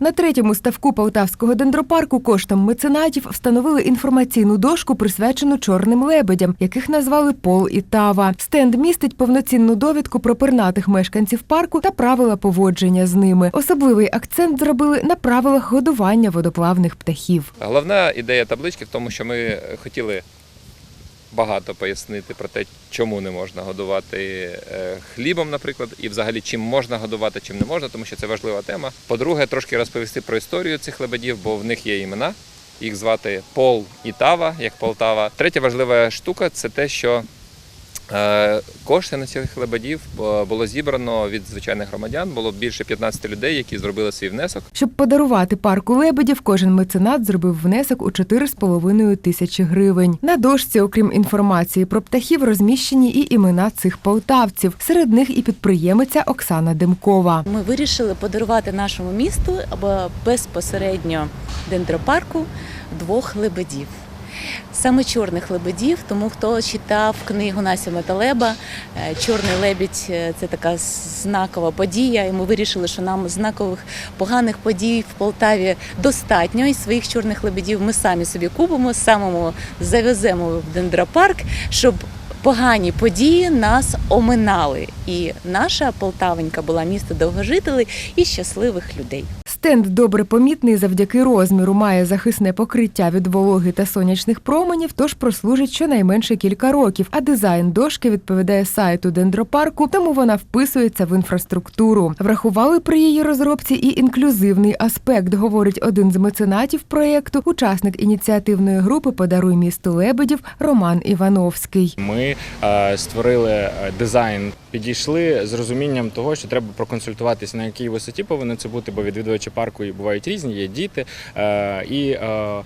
На третьому ставку Полтавського дендропарку коштом меценатів встановили інформаційну дошку, присвячену чорним лебедям, яких назвали Пол і Тава. Стенд містить повноцінну довідку про пернатих мешканців парку та правила поводження з ними. Особливий акцент зробили на правилах годування водоплавних птахів. Головна ідея таблички в тому, що ми хотіли багато пояснити про те, чому не можна годувати е, хлібом, наприклад, і взагалі чим можна годувати, чим не можна, тому що це важлива тема. По-друге, трошки розповісти про історію цих лебедів, бо в них є імена. Їх звати Пол і Тава, як Полтава. Третя важлива штука це те, що кошти на цих лебедів е, було зібрано від звичайних громадян. Було більше 15 людей, які зробили свій внесок. Щоб подарувати парку лебедів, кожен меценат зробив внесок у 4,5 тисячі гривень. На дошці, окрім інформації про птахів, розміщені і імена цих полтавців. Серед них і підприємиця Оксана Демкова. Ми вирішили подарувати нашому місту або безпосередньо дендропарку двох лебедів. Саме чорних лебедів, тому хто читав книгу Насіма Талеба, е, Чорний лебідь е, це така знакова подія. І ми вирішили, що нам знакових поганих подій в Полтаві достатньо. І своїх чорних лебедів ми самі собі купимо, самому завеземо в дендропарк, щоб погані події нас оминали. І наша Полтавенька була місто довгожителей і щасливих людей. Стенд добре помітний завдяки розміру, має захисне покриття від вологи та сонячних променів, тож прослужить щонайменше кілька років. А дизайн дошки відповідає сайту дендропарку, тому вона вписується в інфраструктуру. Врахували при її розробці і інклюзивний аспект, говорить один з меценатів проєкту, учасник ініціативної групи Подаруй місту лебедів Роман Івановський. Ми е, створили е, дизайн, підійшли з розумінням того, що треба проконсультуватися, на якій висоті повинно це бути, бо відвідувачі парку бувають різні, є діти. Е, і е,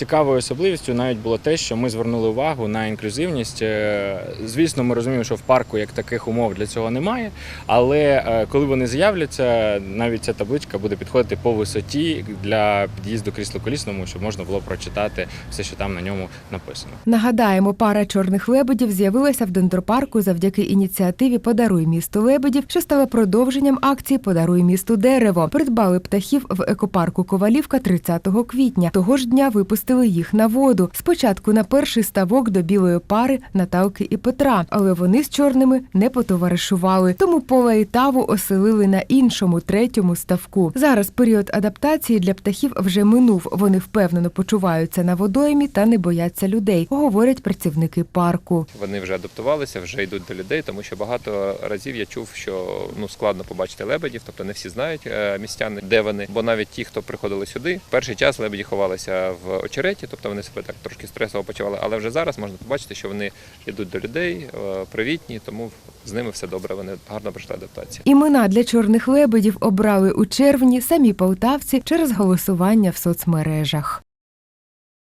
Цікавою особливістю навіть було те, що ми звернули увагу на інклюзивність. Е, Звісно, ми розуміємо, що в парку як таких умов для цього немає. Але е, коли вони з'являться, навіть ця табличка буде підходити по висоті для під'їзду крісло-колісному, щоб можна було прочитати все, що там на ньому написано. Нагадаємо, пара чорних лебедів з'явилася в дендропарку завдяки ініціативі Подаруй місту лебедів, що стала продовженням акції Подаруй місту дерево. Придбали птахів в екопарку Ковалівка 30 квітня. Того ж дня випустили їх на воду. Спочатку на перший ставок до білої пари Наталки і Петра, але вони з чорними не потоваришували. Тому пола і таву оселили на іншому третьому ставку. Зараз період адаптації для птахів вже минув. Вони впевнено почуваються на водоймі та не бояться людей, говорять працівники парку. Вони вже адаптувалися, вже йдуть до людей, тому що багато разів я чув, що ну складно побачити лебедів, тобто не всі знають е, містяни, де вони. Бо навіть ті, хто приходили сюди, перший час лебеді ховалися в очереті, тобто вони себе так трошки стресово почували. Але вже зараз можна побачити, що вони йдуть до людей, е, привітні, тому з ними все добре. Вони гарно пройшли адаптацію. Імена для чорних лебедів обрали у червні самі полтавці через голосування в соцмережах.